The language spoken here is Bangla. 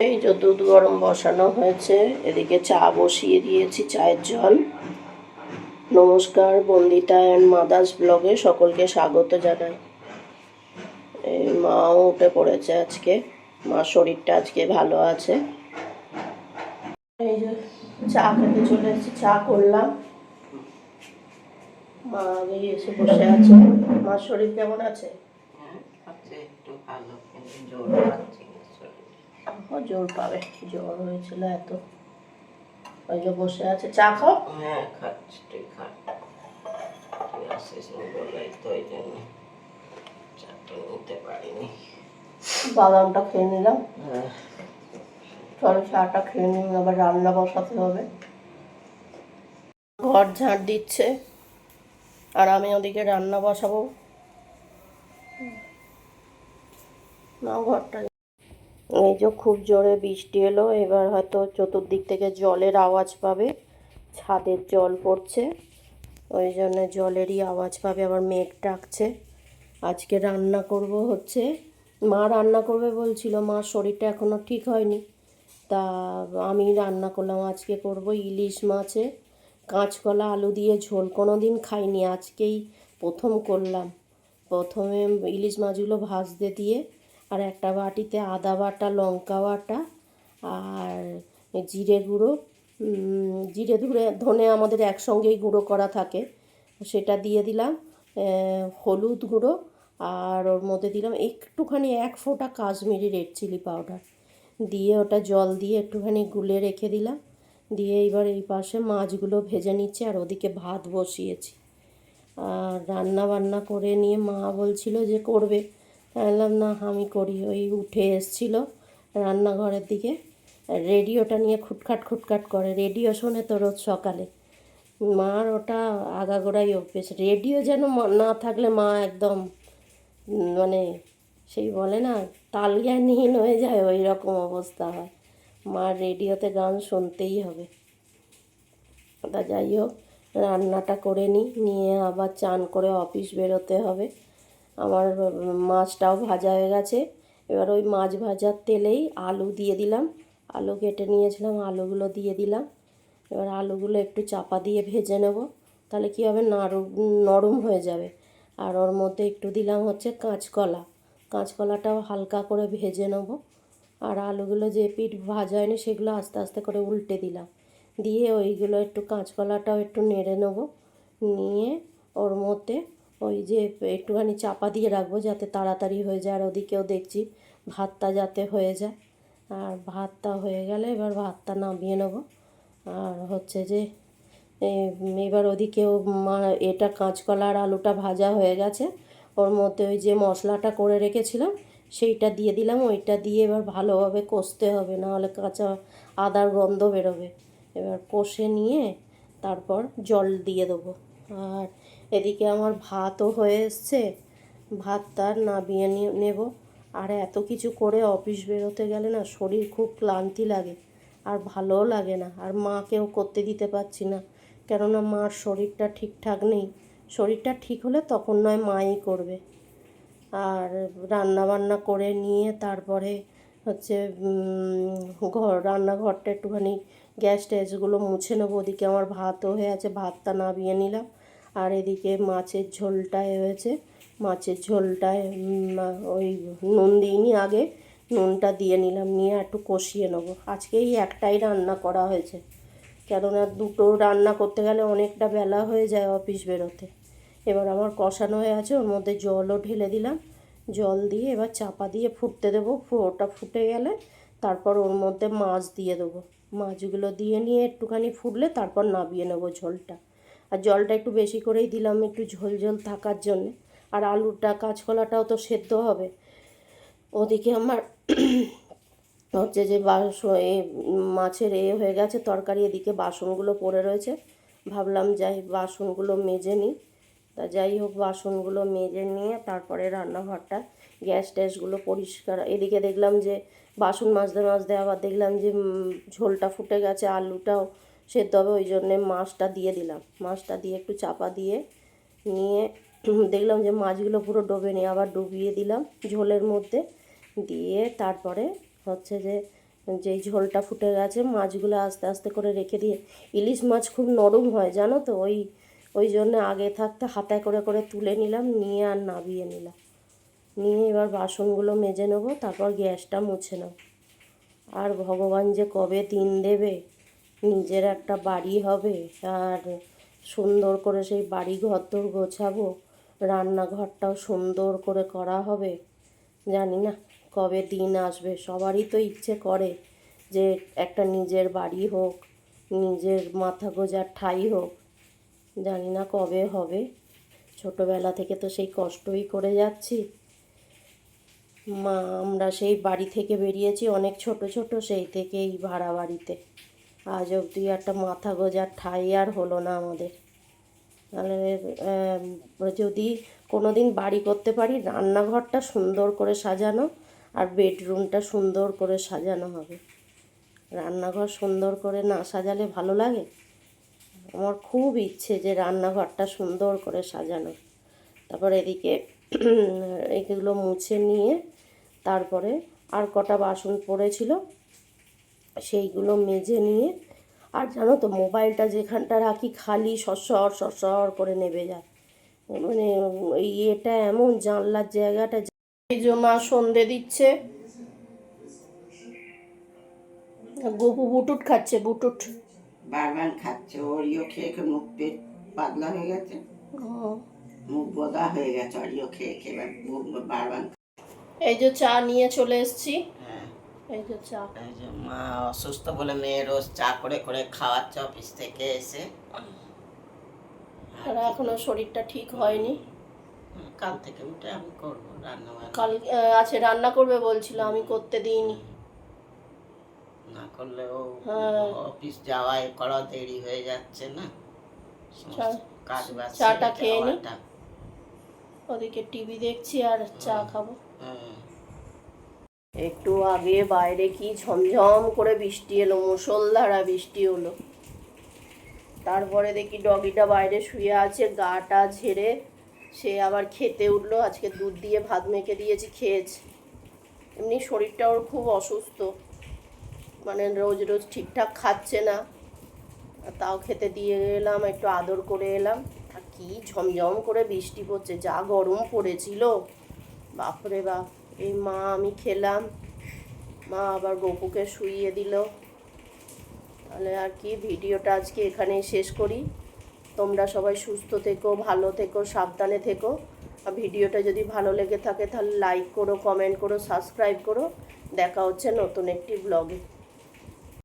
এই যে দুধ গরম বসানো হয়েছে এদিকে চা বসিয়ে দিয়েছি চায়ের জল। নমস্কার বন্দিতা অ্যান্ড মাদার্স ব্লগে সকলকে স্বাগত জানাই। এই মাও উঠে পড়েছে আজকে মা শরীরটা আজকে ভালো আছে। এই যে চা খেতে চলে এসেছি চা করলাম। মা আগে এসে বসে আছে। মার শরীর কেমন আছে? হ্যাঁ, আছে একটু ভালো শরীরে। ও জোর পাবে জ্বর হয়েছিল এত। ওই যে বসে আছে চা খাও। হ্যাঁ খাচ্ছি তুই খা। তুই আসিস তো ওই জন্য চাটা নিতে পারিনি। বাদামটা খেয়ে নিলাম। হ্যাঁ, চলো চাটা খেয়ে নিন আবার রান্না বসাতে হবে। ঘর ঝাড় দিচ্ছে আর আমি ওদিকে রান্না বসাবো। না ঘরটা। এই যে খুব জোরে বৃষ্টি এলো, এবার হয়তো চতুর্দিক থেকে জলের আওয়াজ পাবে, ছাদের জল পড়ছে, ওই জন্য জলেরই আওয়াজ পাবে আবার মেঘ ডাকছে। আজকে রান্না করব হচ্ছে, মা রান্না করবে বলছিল মার শরীরটা এখনও ঠিক হয়নি, তা আমি রান্না করলাম, আজকে করব ইলিশ মাছে, কাঁচকলা, আলু দিয়ে ঝোল কোনো দিন খাইনি, আজকেই প্রথম করলাম। প্রথমে ইলিশ মাছগুলো ভাজতে দিয়ে আর একটা বাটিতে আদা বাটা, লঙ্কা বাটা আর জিরে গুঁড়ো। জিরে ধুড়ে ধনে আমাদের একসঙ্গেই গুঁড়ো করা থাকে। সেটা দিয়ে দিলাম হলুদ গুঁড়ো আর ওর মধ্যে দিলাম একটুখানি এক ফোঁটা কাশ্মীরি রেড চিলি পাউডার। দিয়ে ওটা জল দিয়ে একটুখানি গুলে রেখে দিলাম। দিয়ে এবার এই পাশে মাছগুলো ভেজে নিচ্ছে আর ওদিকে ভাত বসিয়েছি। আর রান্না বান্না করে নিয়ে মা বলছিল যে করবে। বললাম না, আমি করি, ওই উঠে এসছিল রান্নাঘরের দিকে। রেডিওটা নিয়ে খুটখাট খুটখাট করে, রেডিও শোনে তো রোজ সকালে। মার ওটা আগাগোড়াই অভ্যেস। রেডিও যেন মা- না থাকলে মা একদম মানে সেই বলে না, তালজ্ঞানহীন হয়ে যায়, ওই রকম অবস্থা হয়। মার রেডিওতে গান শুনতেই হবে। তা যাই হোক, রান্নাটা করে নিই, নিয়ে আবার চান করে অফিস বেরোতে হবে। আমার মাছটাও ভাজা হয়ে গেছে। এবার ওই মাছ ভাজার তেলেই আলু দিয়ে দিলাম। আলু কেটে নিয়েছিলাম, আলুগুলো দিয়ে দিলাম। এবার আলুগুলো একটু চাপা দিয়ে ভেজে নেব। তাহলে কী হবে? নরম হয়ে যাবে। আর ওর মধ্যে একটু দিলাম হচ্ছে কাঁচকলা। কাঁচকলাটাও হালকা করে ভেজে নেব। আর আলুগুলো যে পিঠ ভাজা হয়নি, সেগুলো আস্তে আস্তে করে উল্টে দিলাম। দিয়ে ওইগুলো একটু কাঁচকলাটাও একটু নেড়ে নেব। নিয়ে ওর মধ্যে ওই যে একটুখানি চাপা দিয়ে রাখব যাতে তাড়াতাড়ি হয়ে যায়, আর ওদিকেও দেখছি ভাতটা যাতে হয়ে যায়। আর ভাতটা হয়ে গেলে এবার ভাতটা নামিয়ে নেব। আর হচ্ছে যে এবার ওদিকেও এটা কাঁচকলা আর আলুটা ভাজা হয়ে গেছে। ওর মধ্যে ওই যে মশলাটা করে রেখেছিলাম, সেইটা দিয়ে দিলাম। ওইটা দিয়ে এবার ভালোভাবে কষতে হবে, নাহলে কাঁচা আদার গন্ধ বেরোবে। এবার কষে নিয়ে তারপর জল দিয়ে দেবো। আর এদিকে আমার ভাতও হয়ে এসছে। ভাতটা নামিয়ে নিয়ে নেব। আর এত কিছু করে অফিস বেরোতে গেলে না শরীর খুব ক্লান্তি লাগে আর ভালোও লাগে না। আর মাকেও করতে দিতে পারছি না। কেননা মার শরীরটা ঠিকঠাক নেই। শরীরটা ঠিক হলে তখন নয় মাই করবে। আর রান্না বান্না করে নিয়ে তারপরে হচ্ছে ঘর, রান্নাঘরটা একটুখানি গ্যাস ট্যাসগুলো মুছে নেব। ওদিকে আমার ভাতও হয়ে আছে। ভাতটা নামিয়ে নিলাম। আর এদিকে মাছের ঝোলটা এ হয়েছে। মাছের ঝোলটায় ওই নুন দিইনি আগে। নুনটা দিয়ে নিলাম, নিয়ে একটু কষিয়ে নেব। আজকে এই একটাই রান্না করা হয়েছে। কেননা দুটো রান্না করতে গেলে অনেকটা বেলা হয়ে যায় অফিস বেরোতে। এবার আমার কষানো হয়ে আছে, ওর মধ্যে জলও ঢেলে দিলাম। জল দিয়ে এবার চাপা দিয়ে ফুটতে দেবো। ওটা ফুটে গেলে তারপর ওর মধ্যে মাছ দিয়ে দেবো। মাছগুলো দিয়ে নিয়ে একটুখানি ফুটলে তারপর নামিয়ে নেব ঝোলটা। আর জলটা একটু বেশি করেই দিলাম একটু ঝোল ঝোল থাকার জন্যে। আর আলুটা, কাঁচকলাটাও তো সেদ্ধ হবে। ওদিকে আমার হচ্ছে যে বাস এ মাছের এ হয়ে গেছে তরকারি, এদিকে বাসনগুলো পড়ে রয়েছে। ভাবলাম যাই বাসনগুলো মেজে নিই। তা যাই হোক, বাসনগুলো মেজে নিয়ে তারপরে রান্নাঘরটা, গ্যাস ট্যাসগুলো পরিষ্কার এদিকে দেখলাম যে বাসন মাজতে মাজতে আবার দেখলাম যে ঝোলটা ফুটে গেছে, আলুটাও সেদ্ধ হবে, ওই জন্যে মাছটা দিয়ে দিলাম। মাছটা দিয়ে একটু চাপা দিয়ে নিয়ে দেখলাম যে মাছগুলো পুরো ডোবে নিয়ে আবার ডুবিয়ে দিলাম ঝোলের মধ্যে। দিয়ে তারপরে হচ্ছে যে যেই ঝোলটা ফুটে গেছে, মাছগুলো আস্তে আস্তে করে রেখে দিয়ে, ইলিশ মাছ খুব নরম হয় জানো তো, ওই ওই জন্য আগে থাকতে হাতায় করে করে তুলে নিলাম, নিয়ে আর নাবিয়ে নিলাম। নিয়ে এবার বাসনগুলো মেজে নেব, তারপর গ্যাসটা মুছে নেব। আর ভগবান যে কবে দিন দেবে নিজের একটা বাড়ি হবে আর সুন্দর করে সেই বাড়ি ঘর তোর গোছাবো, রান্নাঘরটাও সুন্দর করে করা হবে। জানি না কবে দিন আসবে, সবারই তো ইচ্ছে করে যে একটা নিজের বাড়ি হোক, নিজের মাথা গোজার ঠাই হোক। জানি না কবে হবে, ছোটোবেলা থেকে তো সেই কষ্টই করে যাচ্ছি। মা, আমরা সেই বাড়ি থেকে বেরিয়েছি অনেক ছোট ছোট, সেই থেকেই ভাড়া বাড়িতে। আজ অবধি একটা মাথা গোজার ঠাই আর হলো না আমাদের। তাহলে যদি কোনো দিন বাড়ি করতে পারি, রান্নাঘরটা সুন্দর করে সাজানো আর বেডরুমটা সুন্দর করে সাজানো হবে। রান্নাঘর সুন্দর করে না সাজালে ভালো লাগে? আমার খুব ইচ্ছে যে রান্নাঘরটা সুন্দর করে সাজানো। তারপর এদিকে এগুলো মুছে নিয়ে তারপরে আর কটা বাসন পড়েছিল সেইগুলো মেজে নিয়ে আর জানো তো মোবাইলটা যেখানটা রাখি খালি সরসর সরসর করে নেবে যায়। মানে ইয়েটা এমন জানলার জায়গাটা মা সন্ধে দিচ্ছে। গপু বুটুট খাচ্ছে বুটুট। বারবার খাচ্ছে ওরিও খেয়ে খেয়ে মুখ পেট পাতলা হয়ে গেছে। মুখ বোদা হয়ে গেছে অরিও খেয়ে খেয়ে বারবার এই যে চা নিয়ে চলে এসেছি। এই যে মা অসুস্থ বলে মেয়ে রোজ চা করে করে খাওয়াচ্ছে অফিস থেকে এসে। আর এখনও শরীরটা ঠিক হয়নি। কাল থেকে উঠে আমি করব রান্না কাল আছে রান্না করবে বলছিল আমি করতে দিইনি। না করলেও হ্যাঁ। অফিস যাওয়ায় করা দেরি হয়ে যাচ্ছে না। চা- কাজ বাজ চাটা খেয়ে নি। ওদিকে টিভি দেখছি আর চা খাব। হ্যাঁ। একটু আগে বাইরে কি ঝমঝম করে বৃষ্টি এলো, মুষলধারা বৃষ্টি হলো। তারপরে দেখি ডগিটা বাইরে শুয়ে আছে, গাটা ঝেড়ে সে আবার খেতে উঠল, আজকে দুধ দিয়ে ভাত মেখে দিয়েছি, খেয়েছে। এমনি শরীরটা ওর খুব অসুস্থ। মানে রোজ রোজ ঠিকঠাক খাচ্ছে না। তাও খেতে দিয়ে এলাম, একটু আদর করে এলাম। আর কি ঝমঝম করে বৃষ্টি পড়ছে, যা গরম পড়েছিল। বাপরে বাপ। এই মা আমি খেলাম। মা আবার গপুকে শুইয়ে দিল। তাহলে আর কি, ভিডিওটা আজকে এখানেই শেষ করি। তোমরা সবাই সুস্থ থেকো, ভালো থেকো, সাবধানে থেকো। আর ভিডিওটা যদি ভালো লেগে থাকে, তাহলে লাইক করো কমেন্ট করো সাবস্ক্রাইব করো। দেখা হচ্ছে নতুন একটি ব্লগে